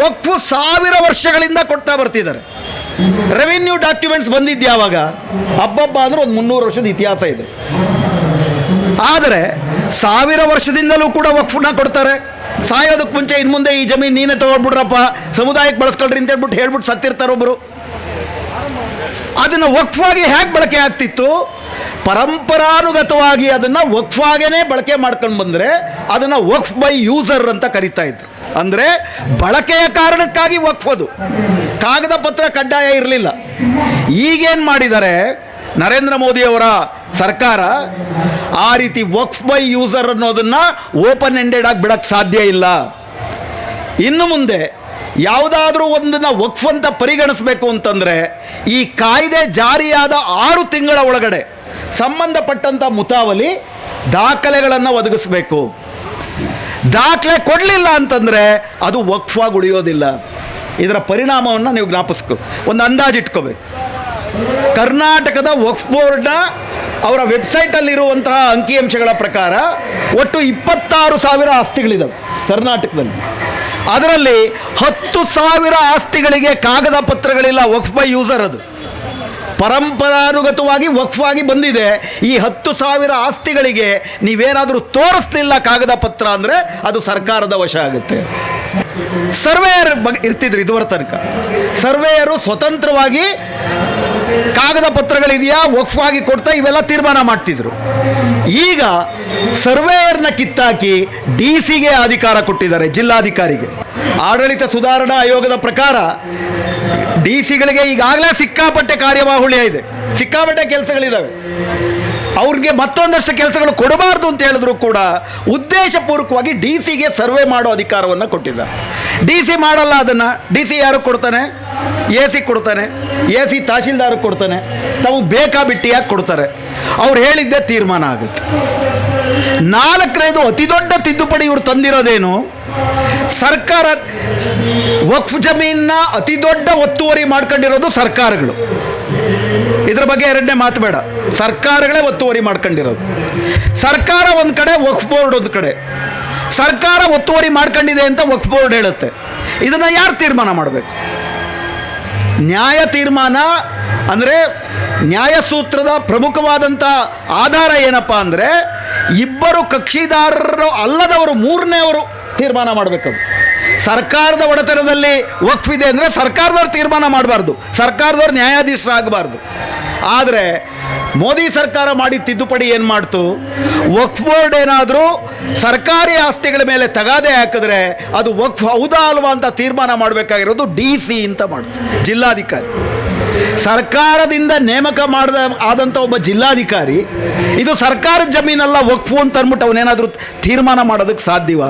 ವಕ್ಫು ಸಾವಿರ ವರ್ಷಗಳಿಂದ ಕೊಡ್ತಾ ಬರ್ತಿದ್ದಾರೆ. ರೆವಿನ್ಯೂ ಡಾಕ್ಯುಮೆಂಟ್ಸ್ ಬಂದಿದ್ದು ಯಾವಾಗ ಹಬ್ಬಬ್ಬ ಅಂದ್ರೆ ಒಂದು ಮುನ್ನೂರು ವರ್ಷದ ಇತಿಹಾಸ ಇದೆ. ಆದರೆ ಸಾವಿರ ವರ್ಷದಿಂದಲೂ ಕೂಡ ವಕ್ಫನ್ನ ಕೊಡ್ತಾರೆ. ಸಾಯೋದಕ್ಕೆ ಮುಂಚೆ ಇನ್ನು ಮುಂದೆ ಈ ಜಮೀನು ನೀನೇ ತಗೊಳ್ಬಿಡ್ರಪ್ಪ, ಸಮುದಾಯಕ್ಕೆ ಬಳಸ್ಕೊಳ್ರಿ ಅಂತ ಹೇಳ್ಬಿಟ್ಟು ಹೇಳ್ಬಿಟ್ಟು ಸತ್ತಿರ್ತಾರೆ ಒಬ್ಬರು ಅದನ್ನು ವಕ್ಫಾಗಿ ಹೇಗೆ ಬಳಕೆ ಆಗ್ತಿತ್ತು. ಪರಂಪರಾನುಗತವಾಗಿ ಅದನ್ನು ವಕ್ಫಾಗೇನೆ ಬಳಕೆ ಮಾಡ್ಕೊಂಡು ಬಂದರೆ ಅದನ್ನು ವಕ್ಫ್ ಬೈ ಯೂಸರ್ ಅಂತ ಕರಿತಾ ಇದ್ರು. ಅಂದರೆ ಬಳಕೆಯ ಕಾರಣಕ್ಕಾಗಿ ವಕ್ಫ್ ಅದು ಕಾಗದ ಪತ್ರ ಕಡ್ಡಾಯ ಇರಲಿಲ್ಲ. ಈಗೇನು ಮಾಡಿದ್ದಾರೆ ನರೇಂದ್ರ ಮೋದಿಯವರ ಸರ್ಕಾರ ಆ ರೀತಿ ವಕ್ಫ್ ಬೈ ಯೂಸರ್ ಅನ್ನೋದನ್ನು ಓಪನ್ ಎಂಡೆಡ್ ಆಗಿ ಬಿಡಕ್ಕೆ ಸಾಧ್ಯ ಇಲ್ಲ. ಇನ್ನು ಮುಂದೆ ಯಾವುದಾದ್ರೂ ಒಂದನ್ನ ವಕ್ಫ್ ಅಂತ ಪರಿಗಣಿಸಬೇಕು ಅಂತಂದರೆ ಈ ಕಾಯ್ದೆ ಜಾರಿಯಾದ ಆರು ತಿಂಗಳ ಒಳಗಡೆ ಸಂಬಂಧಪಟ್ಟಂಥ ಮುತಾವಲಿ ದಾಖಲೆಗಳನ್ನು ಒದಗಿಸಬೇಕು. ದಾಖಲೆ ಕೊಡಲಿಲ್ಲ ಅಂತಂದರೆ ಅದು ವಕ್ಫಾಗಿ ಉಳಿಯೋದಿಲ್ಲ. ಇದರ ಪರಿಣಾಮವನ್ನು ನೀವು ಜ್ಞಾಪಿಸ್ಕೊ, ಒಂದು ಅಂದಾಜು ಇಟ್ಕೋಬೇಕು. ಕರ್ನಾಟಕದ ವಕ್ಫ್ ಬೋರ್ಡ್ನ ಅವರ ವೆಬ್ಸೈಟಲ್ಲಿರುವಂತಹ ಅಂಕಿಅಂಶಗಳ ಪ್ರಕಾರ ಒಟ್ಟು ಇಪ್ಪತ್ತಾರು ಸಾವಿರ ಆಸ್ತಿಗಳಿದ್ದಾವೆ ಕರ್ನಾಟಕದಲ್ಲಿ. ಅದರಲ್ಲಿ ಹತ್ತು ಸಾವಿರ ಆಸ್ತಿಗಳಿಗೆ ಕಾಗದ ಪತ್ರಗಳಿಲ್ಲ ವಕ್ಫ್ ಬೈ ಯೂಸರ್ ಅದು. ಪರಂಪರಾನುಗತವಾಗಿ ವಕ್ಫಾಗಿ ಬಂದಿದೆ. ಈ ಹತ್ತು ಸಾವಿರ ಆಸ್ತಿಗಳಿಗೆ ನೀವೇನಾದರೂ ತೋರಿಸ್ಲಿಲ್ಲ ಕಾಗದ ಪತ್ರ ಅಂದರೆ ಅದು ಸರ್ಕಾರದ ವಶ ಆಗುತ್ತೆ. ಸರ್ವೇಯರ್ ಬಗ್ಗೆ ಇರ್ತಿದ್ರು ಇದುವರ ತನಕ. ಸರ್ವೇಯರು ಸ್ವತಂತ್ರವಾಗಿ ಕಾಗದ ಪತ್ರಗಳಿದೆಯಾ ವಕ್ಫ್ ಆಗಿ ಕೊಡ್ತಾ ಇವೆಲ್ಲ ತೀರ್ಮಾನ ಮಾಡ್ತಿದ್ರು. ಈಗ ಸರ್ವೇಯರ್ನ ಕಿತ್ತಾಕಿ ಡಿ ಸಿಗೆ ಅಧಿಕಾರ ಕೊಟ್ಟಿದ್ದಾರೆ, ಜಿಲ್ಲಾಧಿಕಾರಿಗೆ. ಆಡಳಿತ ಸುಧಾರಣಾ ಆಯೋಗದ ಪ್ರಕಾರ ಡಿ ಸಿಗಳಿಗೆ ಈಗಾಗಲೇ ಸಿಕ್ಕಾಪಟ್ಟೆ ಕಾರ್ಯವಾಹುಳಿ ಇದೆ. ಸಿಕ್ಕಾಪಟ್ಟೆ ಕೆಲಸಗಳಿದ್ದಾವೆ ಅವ್ರಿಗೆ ಮತ್ತೊಂದಷ್ಟು ಕೆಲಸಗಳು ಕೊಡಬಾರ್ದು ಅಂತ ಹೇಳಿದ್ರು ಕೂಡ ಉದ್ದೇಶಪೂರ್ವಕವಾಗಿ ಡಿ ಸಿಗೆ ಸರ್ವೆ ಮಾಡೋ ಅಧಿಕಾರವನ್ನು ಕೊಟ್ಟಿದ್ದಾರೆ ಡಿ ಸಿ ಮಾಡಲ್ಲ ಅದನ್ನು. ಡಿ ಸಿ ಯಾರು ಕೊಡ್ತಾನೆ? ಎ ಸಿ ಕೊಡ್ತಾನೆ. ಎ ಸಿ ತಹಶೀಲ್ದಾರ್ ಕೊಡ್ತಾನೆ. ತಾವು ಬೇಕಾ ಬಿಟ್ಟಿಯಾಗಿ ಕೊಡ್ತಾರೆ. ಅವ್ರು ಹೇಳಿದ್ದೇ ತೀರ್ಮಾನ ಆಗುತ್ತೆ. ನಾಲ್ಕನೇದು ಅತಿ ದೊಡ್ಡ ತಿದ್ದುಪಡಿ ಇವರು ತಂದಿರೋದೇನು? ಸರ್ಕಾರ ವಕ್ಫ್ ಜಮೀನ್ನ ಅತಿ ದೊಡ್ಡ ಒತ್ತುವರಿ ಮಾಡ್ಕೊಂಡಿರೋದು ಸರ್ಕಾರಗಳು. ಇದ್ರ ಬಗ್ಗೆ ಎರಡನೇ ಮಾತು ಬೇಡ. ಸರ್ಕಾರಗಳೇ ಒತ್ತುವರಿ ಮಾಡ್ಕೊಂಡಿರೋದು. ಸರ್ಕಾರ ಒಂದು ಕಡೆ, ವಕ್ಫ್ ಬೋರ್ಡ್ ಒಂದು ಕಡೆ. ಸರ್ಕಾರ ಒತ್ತುವರಿ ಮಾಡ್ಕೊಂಡಿದೆ ಅಂತ ವಕ್ಫ್ ಬೋರ್ಡ್ ಹೇಳುತ್ತೆ. ಇದನ್ನು ಯಾರು ತೀರ್ಮಾನ ಮಾಡಬೇಕು? ನ್ಯಾಯ ತೀರ್ಮಾನ ಅಂದರೆ ನ್ಯಾಯಸೂತ್ರದ ಪ್ರಮುಖವಾದಂಥ ಆಧಾರ ಏನಪ್ಪ ಅಂದರೆ ಇಬ್ಬರು ಕಕ್ಷಿದಾರರು ಅಲ್ಲದವರು ಮೂರನೇವರು ತೀರ್ಮಾನ ಮಾಡಬೇಕದು ಸರ್ಕಾರದ ಒಡೆತನದಲ್ಲಿ ವಕ್ಫ್ ಇದೆ ಅಂದರೆ ಸರ್ಕಾರದವ್ರು ತೀರ್ಮಾನ ಮಾಡಬಾರ್ದು. ಸರ್ಕಾರದವ್ರು ನ್ಯಾಯಾಧೀಶರಾಗಬಾರ್ದು. ಆದರೆ ಮೋದಿ ಸರ್ಕಾರ ಮಾಡಿದ ತಿದ್ದುಪಡಿ ಏನು ಮಾಡ್ತು? ವಕ್ಫ್ ಬೋರ್ಡ್ ಏನಾದರೂ ಸರ್ಕಾರಿ ಆಸ್ತಿಗಳ ಮೇಲೆ ತಗಾದೆ ಹಾಕಿದ್ರೆ ಅದು ವಕ್ಫ್ ಹೌದಾ ಅಲ್ವಾ ಅಂತ ತೀರ್ಮಾನ ಮಾಡಬೇಕಾಗಿರೋದು ಡಿ ಸಿ ಅಂತ ಮಾಡ್ತಾರೆ, ಜಿಲ್ಲಾಧಿಕಾರಿ. ಸರ್ಕಾರದಿಂದ ನೇಮಕ ಮಾಡಿದ ಆದಂಥ ಒಬ್ಬ ಜಿಲ್ಲಾಧಿಕಾರಿ, ಇದು ಸರ್ಕಾರದ ಜಮೀನಲ್ಲ, ವಕ್ಫು ಅಂತ ಅಂದ್ಬಿಟ್ಟು ಅವನೇನಾದರೂ ತೀರ್ಮಾನ ಮಾಡೋದಕ್ಕೆ ಸಾಧ್ಯವ?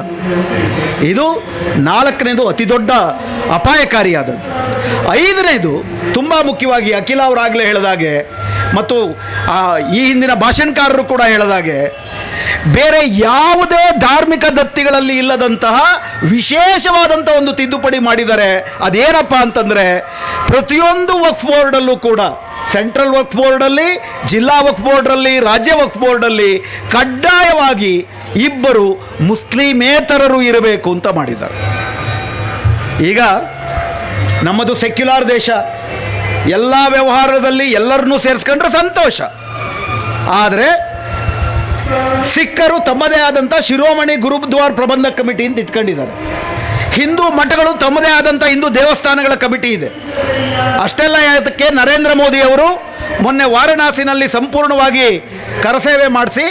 ಇದು ನಾಲ್ಕನೇದು ಅತಿ ದೊಡ್ಡ ಅಪಾಯಕಾರಿಯಾದದ್ದು. ಐದನೇದು, ತುಂಬ ಮುಖ್ಯವಾಗಿ ಅಖಿಲ ಅವರಾಗಲೇ ಹೇಳಿದಾಗೆ ಮತ್ತು ಈ ಹಿಂದಿನ ಭಾಷಣಕಾರರು ಕೂಡ ಹೇಳಿದಾಗೆ ಬೇರೆ ಯಾವುದೇ ಧಾರ್ಮಿಕ ದತ್ತಿಗಳಲ್ಲಿ ಇಲ್ಲದಂತಹ ವಿಶೇಷವಾದಂಥ ಒಂದು ತಿದ್ದುಪಡಿ ಮಾಡಿದ್ದಾರೆ ಅದೇನಪ್ಪ ಅಂತಂದರೆ, ಪ್ರತಿಯೊಂದು ವಕ್ಫ್ ಬೋರ್ಡಲ್ಲೂ ಕೂಡ, ಸೆಂಟ್ರಲ್ ವಕ್ಫ್ ಬೋರ್ಡಲ್ಲಿ, ಜಿಲ್ಲಾ ವಕ್ಫ್ ಬೋರ್ಡಲ್ಲಿ ರಾಜ್ಯ ವಕ್ಫ್ ಬೋರ್ಡಲ್ಲಿ ಕಡ್ಡಾಯವಾಗಿ ಇಬ್ಬರು ಮುಸ್ಲಿಮೇತರರು ಇರಬೇಕು ಅಂತ ಮಾಡಿದ್ದಾರೆ. ಈಗ ನಮ್ಮದು ಸೆಕ್ಯುಲಾರ್ ದೇಶ. ಎಲ್ಲ ವ್ಯವಹಾರದಲ್ಲಿ ಎಲ್ಲರನ್ನೂ ಸೇರಿಸ್ಕೊಂಡ್ರೆ ಸಂತೋಷ. ಆದರೆ ಸಿಖ್ಖರು ತಮ್ಮದೇ ಆದಂಥ ಶಿರೋಮಣಿ ಗುರುದ್ವಾರ ಪ್ರಬಂಧ ಕಮಿಟಿ ಅಂತ ಇಟ್ಕೊಂಡಿದ್ದಾರೆ. ಹಿಂದೂ ಮಠಗಳು ತಮ್ಮದೇ ಆದಂಥ ಹಿಂದೂ ದೇವಸ್ಥಾನಗಳ ಕಮಿಟಿ ಇದೆ. ಅಷ್ಟೆಲ್ಲ ಅದಕ್ಕೆ ನರೇಂದ್ರ ಮೋದಿ ಅವರು ಮೊನ್ನೆ ವಾರಣಾಸಿನಲ್ಲಿ ಸಂಪೂರ್ಣವಾಗಿ ಕರಸೇವೆ ಮಾಡಿಸಿ,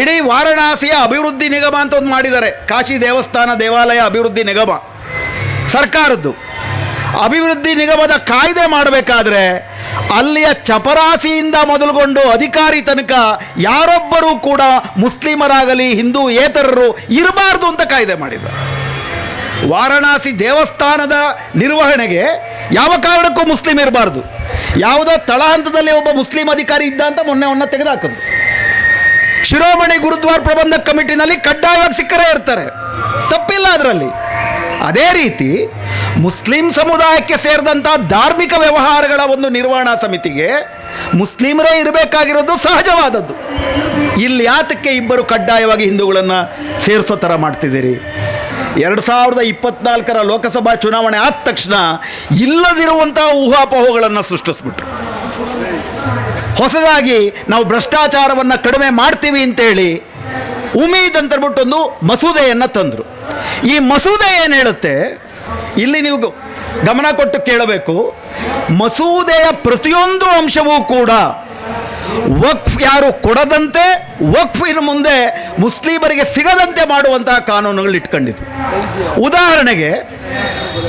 ಇಡೀ ವಾರಣಾಸಿಯ ಅಭಿವೃದ್ಧಿ ನಿಗಮ ಅಂತ ಒಂದು ಮಾಡಿದ್ದಾರೆ. ಕಾಶಿ ದೇವಸ್ಥಾನ ದೇವಾಲಯ ಅಭಿವೃದ್ಧಿ ನಿಗಮ. ಸರ್ಕಾರದ್ದು. ಅಭಿವೃದ್ಧಿ ನಿಗಮದ ಕಾಯ್ದೆ ಮಾಡಬೇಕಾದ್ರೆ ಅಲ್ಲಿಯ ಚಪರಾಸಿಯಿಂದ ಮೊದಲುಗೊಂಡು ಅಧಿಕಾರಿ ತನಕ ಯಾರೊಬ್ಬರೂ ಕೂಡ ಮುಸ್ಲಿಮರಾಗಲಿ, ಹಿಂದೂ ಏತರರು ಇರಬಾರ್ದು ಅಂತ ಕಾಯ್ದೆ ಮಾಡಿದ ವಾರಣಾಸಿ ದೇವಸ್ಥಾನದ ನಿರ್ವಹಣೆಗೆ ಯಾವ ಕಾರಣಕ್ಕೂ ಮುಸ್ಲಿಂ ಇರಬಾರ್ದು. ಯಾವುದೋ ತಳಹಂತದಲ್ಲಿ ಒಬ್ಬ ಮುಸ್ಲಿಂ ಅಧಿಕಾರಿ ಇದ್ದ ಅಂತ ಮೊನ್ನೆ ಅವನ್ನ ತೆಗೆದುಹಾಕಿದ್ರು ಶಿರೋಮಣಿ ಗುರುದ್ವಾರ ಪ್ರಬಂಧಕ ಕಮಿಟಿನಲ್ಲಿ ಕಡ್ಡಾಯವಾಗಿ ಸಿಕ್ಕರೇ ಇರ್ತಾರೆ. ತಪ್ಪಿಲ್ಲ ಅದರಲ್ಲಿ. ಅದೇ ರೀತಿ ಮುಸ್ಲಿಂ ಸಮುದಾಯಕ್ಕೆ ಸೇರಿದಂಥ ಧಾರ್ಮಿಕ ವ್ಯವಹಾರಗಳ ಒಂದು ನಿರ್ವಹಣಾ ಸಮಿತಿಗೆ ಮುಸ್ಲಿಮರೇ ಇರಬೇಕಾಗಿರೋದು ಸಹಜವಾದದ್ದು. ಇಲ್ಲಿ ಯಾತಕ್ಕೆ ಇಬ್ಬರು ಕಡ್ಡಾಯವಾಗಿ ಹಿಂದೂಗಳನ್ನು ಸೇರಿಸೋ ಥರ ಮಾಡ್ತಿದ್ದೀರಿ? ಎರಡು ಸಾವಿರದ ಇಪ್ಪತ್ನಾಲ್ಕರ ಲೋಕಸಭಾ ಚುನಾವಣೆ ಆದ ತಕ್ಷಣ ಇಲ್ಲದಿರುವಂಥ ಊಹಾಪೋಹಗಳನ್ನು ಸೃಷ್ಟಿಸ್ಬಿಟ್ರು. ಹೊಸದಾಗಿ ನಾವು ಭ್ರಷ್ಟಾಚಾರವನ್ನು ಕಡಿಮೆ ಮಾಡ್ತೀವಿ ಅಂತೇಳಿ ಉಮೀದ್ ಅಂತ ಹೇಳ್ಬಿಟ್ಟು ಒಂದು ಮಸೂದೆಯನ್ನು ತಂದರು. ಈ ಮಸೂದೆ ಏನು ಹೇಳುತ್ತೆ? ಇಲ್ಲಿ ನೀವು ಗಮನ ಕೊಟ್ಟು ಕೇಳಬೇಕು. ಮಸೂದೆಯ ಪ್ರತಿಯೊಂದು ಅಂಶವೂ ಕೂಡ ವಕ್ಫ್ ಯಾರು ಕೊಡದಂತೆ, ವಕ್ಫ್ ಇನ್ನು ಮುಂದೆ ಮುಸ್ಲಿಮರಿಗೆ ಸಿಗದಂತೆ ಮಾಡುವಂತಹ ಕಾನೂನುಗಳು ಇಟ್ಕೊಂಡಿದ್ದು ಉದಾಹರಣೆಗೆ,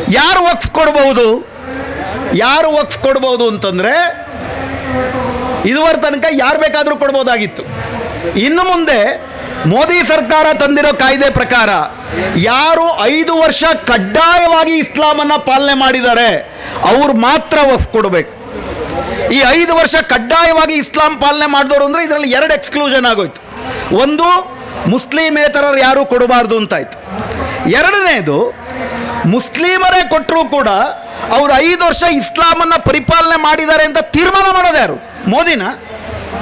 ಯಾರು ವಕ್ಫ್ ಕೊಡಬಹುದು ಯಾರು ವಕ್ಫ್ ಕೊಡಬಹುದು ಅಂತಂದರೆ, ಇದುವರೆ ತನಕ ಯಾರು ಬೇಕಾದರೂ ಕೊಡ್ಬೋದಾಗಿತ್ತು. ಇನ್ನು ಮುಂದೆ ಮೋದಿ ಸರ್ಕಾರ ತಂದಿರೋ ಕಾಯ್ದೆ ಪ್ರಕಾರ ಯಾರು ಐದು ವರ್ಷ ಕಡ್ಡಾಯವಾಗಿ ಇಸ್ಲಾಮನ್ನು ಪಾಲನೆ ಮಾಡಿದ್ದಾರೆ, ಅವ್ರು ಮಾತ್ರ ವಫ್ ಕೊಡಬೇಕು. ಈ ಐದು ವರ್ಷ ಕಡ್ಡಾಯವಾಗಿ ಇಸ್ಲಾಂ ಪಾಲನೆ ಮಾಡಿದವರು ಅಂದರೆ ಇದರಲ್ಲಿ ಎರಡು ಎಕ್ಸ್ಕ್ಲೂಷನ್ ಆಗೋಯ್ತು. ಒಂದು, ಮುಸ್ಲಿಮೇತರರು ಯಾರೂ ಕೊಡಬಾರ್ದು ಅಂತಾಯ್ತು. ಎರಡನೇದು, ಮುಸ್ಲಿಮರೇ ಕೊಟ್ಟರೂ ಕೂಡ ಅವರು ಐದು ವರ್ಷ ಇಸ್ಲಾಮನ್ನು ಪರಿಪಾಲನೆ ಮಾಡಿದ್ದಾರೆ ಅಂತ ತೀರ್ಮಾನ ಮಾಡೋದು ಯಾರು? ಮೋದಿನ?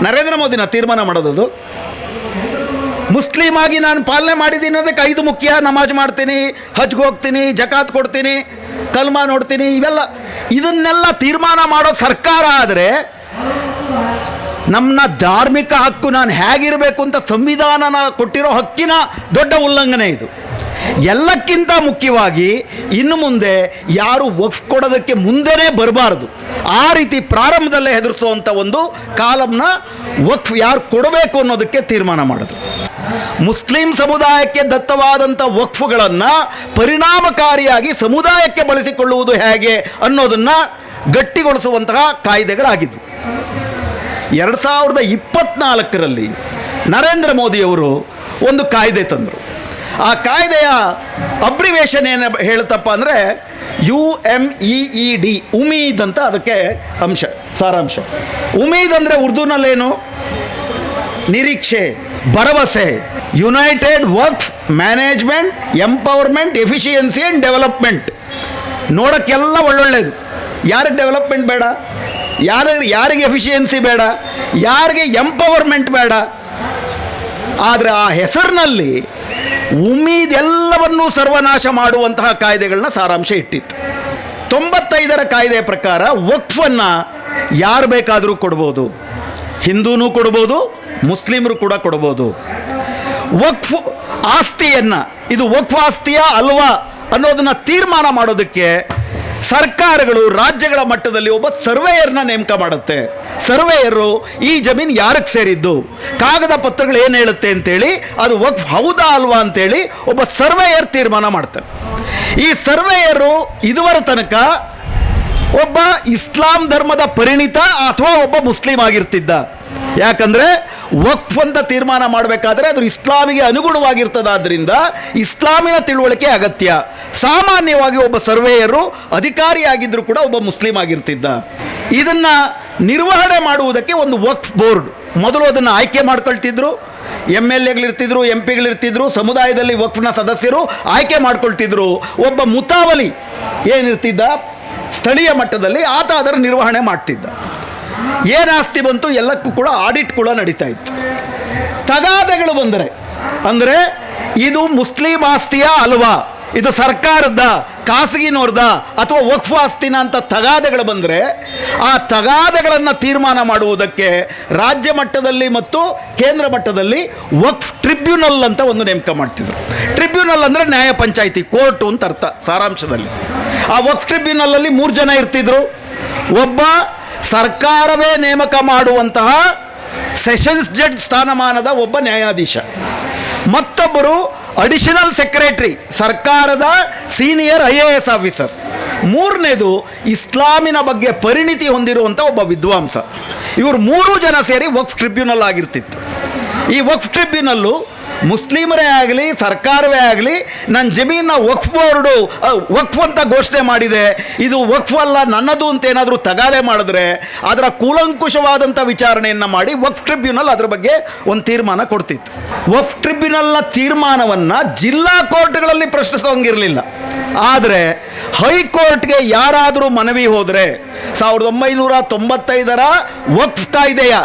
ನರೇಂದ್ರ ಮೋದಿನ ತೀರ್ಮಾನ ಮಾಡೋದದು? ಮುಸ್ಲಿಮ್ ಆಗಿ ನಾನು ಪಾಲನೆ ಮಾಡಿದ್ದೀನಿ ಅದಕ್ಕೆ ಐದು ಮುಖ್ಯ, ನಮಾಜ್ ಮಾಡ್ತೀನಿ, ಹಜ್ಗೆ ಹೋಗ್ತೀನಿ, ಜಕಾತ್ ಕೊಡ್ತೀನಿ, ಕಲ್ಮಾ ನೋಡ್ತೀನಿ, ಇವೆಲ್ಲ. ಇದನ್ನೆಲ್ಲ ತೀರ್ಮಾನ ಮಾಡೋ ಸರ್ಕಾರ ಆದರೆ ನಮ್ಮ ಧಾರ್ಮಿಕ ಹಕ್ಕು ನಾನು ಹೇಗಿರಬೇಕು ಅಂತ ಸಂವಿಧಾನನ ಕೊಟ್ಟಿರೋ ಹಕ್ಕಿನ ದೊಡ್ಡ ಉಲ್ಲಂಘನೆ ಇದು. ಎಲ್ಲಕ್ಕಿಂತ ಮುಖ್ಯವಾಗಿ ಇನ್ನು ಮುಂದೆ ಯಾರು ಒಪ್ಸ್ಕೊಡೋದಕ್ಕೆ ಕೊಡೋದಕ್ಕೆ ಮುಂದೆನೇ ಬರಬಾರ್ದು. ಆ ರೀತಿ ಪ್ರಾರಂಭದಲ್ಲೇ ಹೆದರಿಸುವಂಥ ಒಂದು ಕಾಲಮ್ನ ವಕ್ಫ್ ಯಾರು ಕೊಡಬೇಕು ಅನ್ನೋದಕ್ಕೆ ತೀರ್ಮಾನ ಮಾಡೋದು ಮುಸ್ಲಿಂ ಸಮುದಾಯಕ್ಕೆ ದತ್ತವಾದಂಥ ವಕ್ಫ್ಗಳನ್ನು ಪರಿಣಾಮಕಾರಿಯಾಗಿ ಸಮುದಾಯಕ್ಕೆ ಬಳಸಿಕೊಳ್ಳುವುದು ಹೇಗೆ ಅನ್ನೋದನ್ನು ಗಟ್ಟಿಗೊಳಿಸುವಂತಹ ಕಾಯ್ದೆಗಳಾಗಿದ್ದವು ಎರಡು ಸಾವಿರದ ಇಪ್ಪತ್ನಾಲ್ಕರಲ್ಲಿ ನರೇಂದ್ರ ಮೋದಿಯವರು ಒಂದು ಕಾಯ್ದೆ ತಂದರು. ಆ ಕಾಯ್ದೆಯ ಅಬ್ರಿವೇಶನ್ ಏನು ಹೇಳುತ್ತಪ್ಪ ಅಂದರೆ U M E E D Umeed ಅಂತ ಅದಕ್ಕೆ ಅಂಶ, ಸಾರಾಂಶ. ಉಮೀದ್ ಅಂದರೆ ಉರ್ದುನಲ್ಲೇನು? ನಿರೀಕ್ಷೆ, ಭರವಸೆ. United work management empowerment efficiency and development ನೋಡೋಕ್ಕೆಲ್ಲ ಒಳ್ಳೊಳ್ಳೆಯದು ಯಾರಿಗೆ ಡೆವಲಪ್ಮೆಂಟ್ ಬೇಡ? ಯಾರ ಯಾರಿಗೆ ಎಫಿಷಿಯನ್ಸಿ ಬೇಡ? ಯಾರಿಗೆ ಎಂಪವರ್ಮೆಂಟ್ ಬೇಡ? ಆದರೆ ಆ ಹೆಸರಿನಲ್ಲಿ ಉಮೀದ್ ಎಲ್ಲವನ್ನೂ ಸರ್ವನಾಶ ಮಾಡುವಂತಹ ಕಾಯ್ದೆಗಳನ್ನ ಸಾರಾಂಶ ಇಟ್ಟಿತ್ತು. ತೊಂಬತ್ತೈದರ ಕಾಯ್ದೆ ಪ್ರಕಾರ ವಕ್ಫನ್ನು ಯಾರು ಬೇಕಾದರೂ ಕೊಡ್ಬೋದು. ಹಿಂದೂನೂ ಕೊಡ್ಬೋದು, ಮುಸ್ಲಿಮರು ಕೂಡ ಕೊಡ್ಬೋದು. ವಕ್ಫ್ ಆಸ್ತಿಯನ್ನು, ಇದು ವಕ್ಫ್ ಆಸ್ತಿಯ ಅಲ್ವಾ ಅನ್ನೋದನ್ನು ತೀರ್ಮಾನ ಮಾಡೋದಕ್ಕೆ ಸರ್ಕಾರಗಳು ರಾಜ್ಯಗಳ ಮಟ್ಟದಲ್ಲಿ ಒಬ್ಬ ಸರ್ವೇಯರ್ನ ನೇಮಕ ಮಾಡುತ್ತೆ. ಸರ್ವೇಯರು ಈ ಜಮೀನು ಯಾರಕ್ಕೆ ಸೇರಿದ್ದು? ಕಾಗದ ಪತ್ರಗಳು ಏನು ಹೇಳುತ್ತೆ ಅಂತೇಳಿ, ಅದು ವಕ್ಫ್ ಹೌದಾ ಅಲ್ವಾ ಅಂತೇಳಿ ಒಬ್ಬ ಸರ್ವೇಯರ್ ತೀರ್ಮಾನ ಮಾಡ್ತಾರೆ. ಈ ಸರ್ವೇಯರು ಇದುವರ ತನಕ ಒಬ್ಬ ಇಸ್ಲಾಂ ಧರ್ಮದ ಪರಿಣಿತ ಅಥವಾ ಒಬ್ಬ ಮುಸ್ಲಿಂ ಆಗಿರ್ತಿದ್ದ. ಯಾಕಂದ್ರೆ ವಕ್ಫ್ ಅಂತ ತೀರ್ಮಾನ ಮಾಡಬೇಕಾದ್ರೆ ಅದು ಇಸ್ಲಾಮಿಗೆ ಅನುಗುಣವಾಗಿರ್ತದಾದ್ರಿಂದ ಇಸ್ಲಾಮಿನ ತಿಳುವಳಿಕೆ ಅಗತ್ಯ. ಸಾಮಾನ್ಯವಾಗಿ ಒಬ್ಬ ಸರ್ವೇಯರು ಅಧಿಕಾರಿಯಾಗಿದ್ದರೂ ಕೂಡ ಒಬ್ಬ ಮುಸ್ಲಿಂ ಆಗಿರ್ತಿದ್ದ. ಇದನ್ನು ನಿರ್ವಹಣೆ ಮಾಡುವುದಕ್ಕೆ ಒಂದು ವಕ್ಫ್ ಬೋರ್ಡ್. ಮೊದಲು ಅದನ್ನು ಆಯ್ಕೆ ಮಾಡ್ಕೊಳ್ತಿದ್ರು. ಎಂ ಎಲ್ ಎಗಳಿರ್ತಿದ್ರು ಎಂ ಪಿಗಳಿರ್ತಿದ್ರು ಸಮುದಾಯದಲ್ಲಿ ವಕ್ಫ್ನ ಸದಸ್ಯರು ಆಯ್ಕೆ ಮಾಡ್ಕೊಳ್ತಿದ್ರು. ಒಬ್ಬ ಮುತಾವಲಿ ಏನಿರ್ತಿದ್ದ? ಸ್ಥಳೀಯ ಮಟ್ಟದಲ್ಲಿ ಆತ ಅದರ ನಿರ್ವಹಣೆ ಮಾಡ್ತಿದ್ದ. ಏನು ಆಸ್ತಿ ಬಂತು ಎಲ್ಲಕ್ಕೂ ಕೂಡ ಆಡಿಟ್ ಕೂಡ ನಡೀತಾ ಇತ್ತು. ತಗಾದೆಗಳು ಬಂದರೆ, ಅಂದರೆ ಇದು ಮುಸ್ಲಿಂ ಆಸ್ತಿಯ ಅಲ್ವಾ? ಇದು ಸರ್ಕಾರದ, ಖಾಸಗಿನವ್ರದ ಅಥವಾ ವಕ್ಫ್ ಆಸ್ತಿನ ಅಂತ ತಗಾದೆಗಳು ಬಂದರೆ, ಆ ತಗಾದೆಗಳನ್ನು ತೀರ್ಮಾನ ಮಾಡುವುದಕ್ಕೆ ರಾಜ್ಯ ಮಟ್ಟದಲ್ಲಿ ಮತ್ತು ಕೇಂದ್ರ ಮಟ್ಟದಲ್ಲಿ ವಕ್ಫ್ ಟ್ರಿಬ್ಯುನಲ್ ಅಂತ ಒಂದು ನೇಮಕ ಮಾಡ್ತಿದ್ರು. ಟ್ರಿಬ್ಯುನಲ್ ಅಂದರೆ ನ್ಯಾಯ ಪಂಚಾಯಿತಿ, ಕೋರ್ಟು ಅಂತ ಅರ್ಥ ಸಾರಾಂಶದಲ್ಲಿ. ಆ ವಕ್ಫ್ ಟ್ರಿಬ್ಯುನಲಲ್ಲಿ ಮೂರು ಜನ ಇರ್ತಿದ್ರು. ಒಬ್ಬ ಸರ್ಕಾರವೇ ನೇಮಕ ಮಾಡುವಂತಹ ಸೆಷನ್ಸ್ ಜಡ್ಜ್ ಸ್ಥಾನಮಾನದ ಒಬ್ಬ ನ್ಯಾಯಾಧೀಶ. ಮತ್ತೊಬ್ಬರು ಅಡಿಷನಲ್ ಸೆಕ್ರೆಟರಿ ಸರ್ಕಾರದ senior I A S officer ಮೂರನೇದು, ಇಸ್ಲಾಮಿನ ಬಗ್ಗೆ ಪರಿಣಿತಿ ಹೊಂದಿರುವಂಥ ಒಬ್ಬ ವಿದ್ವಾಂಸ. ಇವರು ಮೂರೂ ಜನ ಸೇರಿ ವಕ್ಫ್ ಟ್ರಿಬ್ಯುನಲ್ ಆಗಿರ್ತಿತ್ತು. ಈ ವಕ್ಫ್ ಟ್ರಿಬ್ಯುನಲ್ಲು ಮುಸ್ಲಿಮರೇ ಆಗಲಿ, ಸರ್ಕಾರವೇ ಆಗಲಿ ನನ್ನ ಜಮೀನ ವಕ್ಫ್ ಬೋರ್ಡು ವಕ್ಫ್ ಅಂತ ಘೋಷಣೆ ಮಾಡಿದೆ. ಇದು ವಕ್ಫ್ ಅಲ್ಲ, ನನ್ನದು ಅಂತ ಏನಾದರೂ ತಗಾದೆ ಮಾಡಿದ್ರೆ, ಅದರ ಕೂಲಂಕುಷವಾದಂಥ ವಿಚಾರಣೆಯನ್ನು ಮಾಡಿ ವಕ್ಫ್ ಟ್ರಿಬ್ಯುನಲ್ ಅದರ ಬಗ್ಗೆ ಒಂದು ತೀರ್ಮಾನ ಕೊಡ್ತಿತ್ತು. ವಕ್ಫ್ ಟ್ರಿಬ್ಯುನಲ್ನ ತೀರ್ಮಾನವನ್ನು ಜಿಲ್ಲಾ ಕೋರ್ಟ್ಗಳಲ್ಲಿ ಪ್ರಶ್ನಿಸೋಂಗಿರಲಿಲ್ಲ. ಆದರೆ, ಹೈಕೋರ್ಟ್ಗೆ ಯಾರಾದರೂ ಮನವಿ ಹೋದರೆ, ಸಾವಿರದ ಒಂಬೈನೂರ ತೊಂಬತ್ತೈದರ ವಕ್ಫ್ ಕಾಯ್ದೆಯ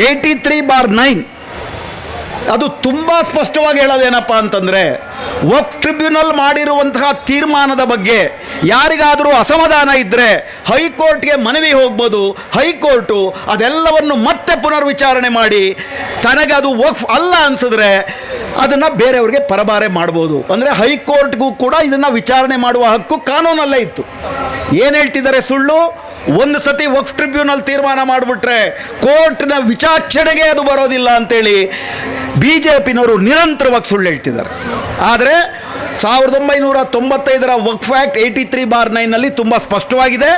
ಏಯ್ಟಿ ತ್ರೀ ಬಾರ್ ನೈನ್ ಅದು ತುಂಬ ಸ್ಪಷ್ಟವಾಗಿ ಹೇಳೋದೇನಪ್ಪ ಅಂತಂದರೆ ವಕ್ ಟ್ರಿಬ್ಯುನಲ್ ಮಾಡಿರುವಂತಹ ತೀರ್ಮಾನದ ಬಗ್ಗೆ ಯಾರಿಗಾದರೂ ಅಸಮಾಧಾನ ಇದ್ದರೆ ಹೈಕೋರ್ಟ್ಗೆ ಮನವಿ ಹೋಗ್ಬೋದು. ಹೈಕೋರ್ಟು ಅದೆಲ್ಲವನ್ನು ಮತ್ತೆ ಪುನರ್ವಿಚಾರಣೆ ಮಾಡಿ ತನಗೆ ಅದು ವಕ್ ಅಲ್ಲ ಅನಿಸಿದ್ರೆ ಅದನ್ನು ಬೇರೆಯವ್ರಿಗೆ ಪರಬಾರೆ ಮಾಡ್ಬೋದು. ಅಂದರೆ ಹೈಕೋರ್ಟ್ಗೂ ಕೂಡ ಇದನ್ನು ವಿಚಾರಣೆ ಮಾಡುವ ಹಕ್ಕು ಕಾನೂನಲ್ಲೇ ಇತ್ತು. ಏನು ಹೇಳ್ತಿದ್ದಾರೆ ಸುಳ್ಳು? ಒಂದು ಸತಿ ವಕ್ಫ್ ಟ್ರಿಬ್ಯೂನಲ್ ತೀರ್ಮಾನ ಮಾಡಿಬಿಟ್ರೆ ಕೋರ್ಟ್ನ ವಿಚಾಕ್ಷಣೆಗೆ ಅದು ಬರೋದಿಲ್ಲ ಅಂತೇಳಿ ಬಿ ಜೆ ಪಿನವರು ನಿರಂತರವಾಗಿ ಸುಳ್ಳು ಹೇಳ್ತಿದ್ದಾರೆ. ಆದರೆ ಸಾವಿರದ ಒಂಬೈನೂರ ತೊಂಬತ್ತೈದರ waqf act eighty three bar ನೈನಲ್ಲಿ ತುಂಬ ಸ್ಪಷ್ಟವಾಗಿದೆ.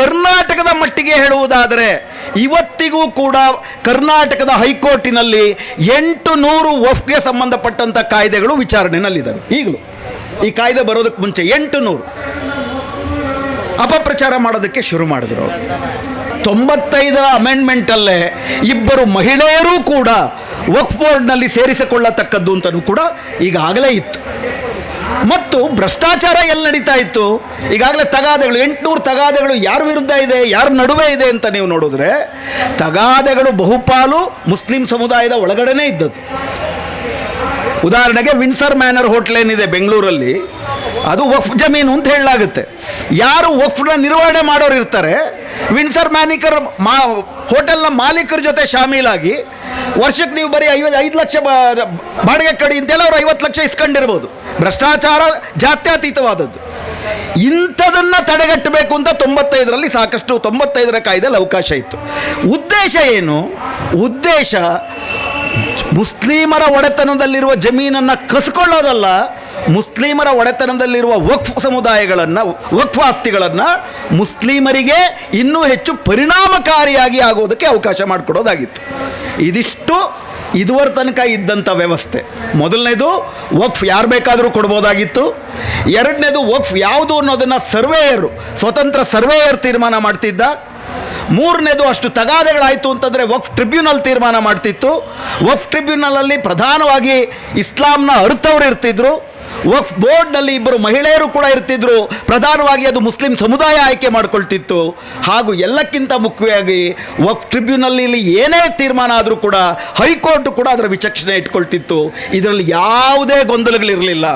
ಕರ್ನಾಟಕದ ಮಟ್ಟಿಗೆ ಹೇಳುವುದಾದರೆ ಇವತ್ತಿಗೂ ಕೂಡ ಕರ್ನಾಟಕದ ಹೈಕೋರ್ಟಿನಲ್ಲಿ ಎಂಟು ನೂರು ವಫ್ಗೆ ಸಂಬಂಧಪಟ್ಟಂಥ ಕಾಯ್ದೆಗಳು ವಿಚಾರಣೆನಲ್ಲಿದ್ದಾವೆ. ಈಗಲೂ ಈ ಕಾಯ್ದೆ ಬರೋದಕ್ಕೆ ಮುಂಚೆ ಎಂಟು ನೂರು. ಅಪಪ್ರಚಾರ ಮಾಡೋದಕ್ಕೆ ಶುರು ಮಾಡಿದ್ರು ತೊಂಬತ್ತೈದರ ಅಮೆಂಡ್ಮೆಂಟಲ್ಲೇ ಇಬ್ಬರು ಮಹಿಳೆಯರೂ ಕೂಡ ವಕ್ಫ್ ಬೋರ್ಡ್ನಲ್ಲಿ ಸೇರಿಸಿಕೊಳ್ಳತಕ್ಕದ್ದು ಅಂತಲೂ ಕೂಡ ಈಗಾಗಲೇ ಇತ್ತು. ಮತ್ತು ಭ್ರಷ್ಟಾಚಾರ ಎಲ್ಲಿ ನಡೀತಾ ಇತ್ತು? ಈಗಾಗಲೇ ತಗಾದೆಗಳು, ಎಂಟುನೂರು ತಗಾದೆಗಳು ಯಾರ ವಿರುದ್ಧ ಇದೆ, ಯಾರ ನಡುವೆ ಇದೆ ಅಂತ ನೀವು ನೋಡಿದ್ರೆ ತಗಾದೆಗಳು ಬಹುಪಾಲು ಮುಸ್ಲಿಂ ಸಮುದಾಯದ ಒಳಗಡೆನೇ ಇದ್ದದ್ದು. ಉದಾಹರಣೆಗೆ ವಿನ್ಸರ್ ಮ್ಯಾನರ್ ಹೋಟ್ಲ್ ಏನಿದೆ ಬೆಂಗಳೂರಲ್ಲಿ ಅದು ವಕ್ಫ್ ಜಮೀನು ಅಂತ ಹೇಳಲಾಗುತ್ತೆ. ಯಾರು ವಕ್ಫ್ನ ನಿರ್ವಹಣೆ ಮಾಡೋರು ಇರ್ತಾರೆ ವಿನ್ಸರ್ ಮ್ಯಾನಿಕರ್ ಮಾ, ಹೋಟೆಲ್ನ ಮಾಲೀಕರ ಜೊತೆ ಶಾಮೀಲಾಗಿ ವರ್ಷಕ್ಕೆ ನೀವು ಬರೀ ಐವತ್ತು ಐದು ಲಕ್ಷ ಬಾಡಿಗೆ ಕಡಿ ಅಂತೆಲ್ಲ ಅವ್ರು ಐವತ್ತು ಲಕ್ಷ ಇಸ್ಕೊಂಡಿರ್ಬೋದು. ಭ್ರಷ್ಟಾಚಾರ ಜಾತ್ಯತೀತವಾದದ್ದು. ಇಂಥದನ್ನು ತಡೆಗಟ್ಟಬೇಕು ಅಂತ ತೊಂಬತ್ತೈದರಲ್ಲಿ ಸಾಕಷ್ಟು, ತೊಂಬತ್ತೈದರ ಕಾಯ್ದೆಯಲ್ಲಿ ಅವಕಾಶ ಇತ್ತು. ಉದ್ದೇಶ ಏನು? ಉದ್ದೇಶ ಮುಸ್ಲಿಮರ ಒಡೆತನದಲ್ಲಿರುವ ಜಮೀನನ್ನು ಕಸ್ಕೊಳ್ಳೋದಲ್ಲ ಮುಸ್ಲಿಮರ ಒಡೆತನದಲ್ಲಿರುವ ವಕ್ಫ್ ಸಮುದಾಯಗಳನ್ನು ವಕ್ಫ್ ಆಸ್ತಿಗಳನ್ನು ಮುಸ್ಲಿಮರಿಗೆ ಇನ್ನೂ ಹೆಚ್ಚು ಪರಿಣಾಮಕಾರಿಯಾಗಿ ಆಗೋದಕ್ಕೆ ಅವಕಾಶ ಮಾಡಿಕೊಡೋದಾಗಿತ್ತು. ಇದಿಷ್ಟು ಇದುವರ ತನಕ ಇದ್ದಂಥ ವ್ಯವಸ್ಥೆ. ಮೊದಲನೇದು, ವಕ್ಫ್ ಯಾರು ಬೇಕಾದರೂ ಕೊಡ್ಬೋದಾಗಿತ್ತು. ಎರಡನೇದು, ವಕ್ಫ್ ಯಾವುದು ಅನ್ನೋದನ್ನು ಸರ್ವೇಯರು, ಸ್ವತಂತ್ರ ಸರ್ವೇಯರ್ ತೀರ್ಮಾನ ಮಾಡ್ತಿದ್ದ. ಮೂರನೇದು, ಅಷ್ಟು ತಗಾದೆಗಳಾಯಿತು ಅಂತಂದರೆ ವಕ್ಫ್ ಟ್ರಿಬ್ಯುನಲ್ ತೀರ್ಮಾನ ಮಾಡ್ತಿತ್ತು. ವಕ್ಫ್ ಟ್ರಿಬ್ಯುನಲಲ್ಲಿ ಪ್ರಧಾನವಾಗಿ ಇಸ್ಲಾಂನ ಅರ್ಥವ್ರು ಇರ್ತಿದ್ರು. ವಕ್ಫ್ ಬೋರ್ಡ್ನಲ್ಲಿ ಇಬ್ಬರು ಮಹಿಳೆಯರು ಕೂಡ ಇರ್ತಿದ್ರು. ಪ್ರಧಾನವಾಗಿ ಅದು ಮುಸ್ಲಿಂ ಸಮುದಾಯ ಆಯ್ಕೆ ಮಾಡಿಕೊಳ್ತಿತ್ತು. ಹಾಗೂ ಎಲ್ಲಕ್ಕಿಂತ ಮುಖ್ಯವಾಗಿ ವಕ್ಫ್ ಇಲ್ಲಿ ಏನೇ ತೀರ್ಮಾನ ಆದರೂ ಕೂಡ ಹೈಕೋರ್ಟ್ ಕೂಡ ಅದರ ವಿಚಕ್ಷಣೆ ಇಟ್ಕೊಳ್ತಿತ್ತು. ಇದರಲ್ಲಿ ಯಾವುದೇ ಗೊಂದಲಗಳಿರಲಿಲ್ಲ.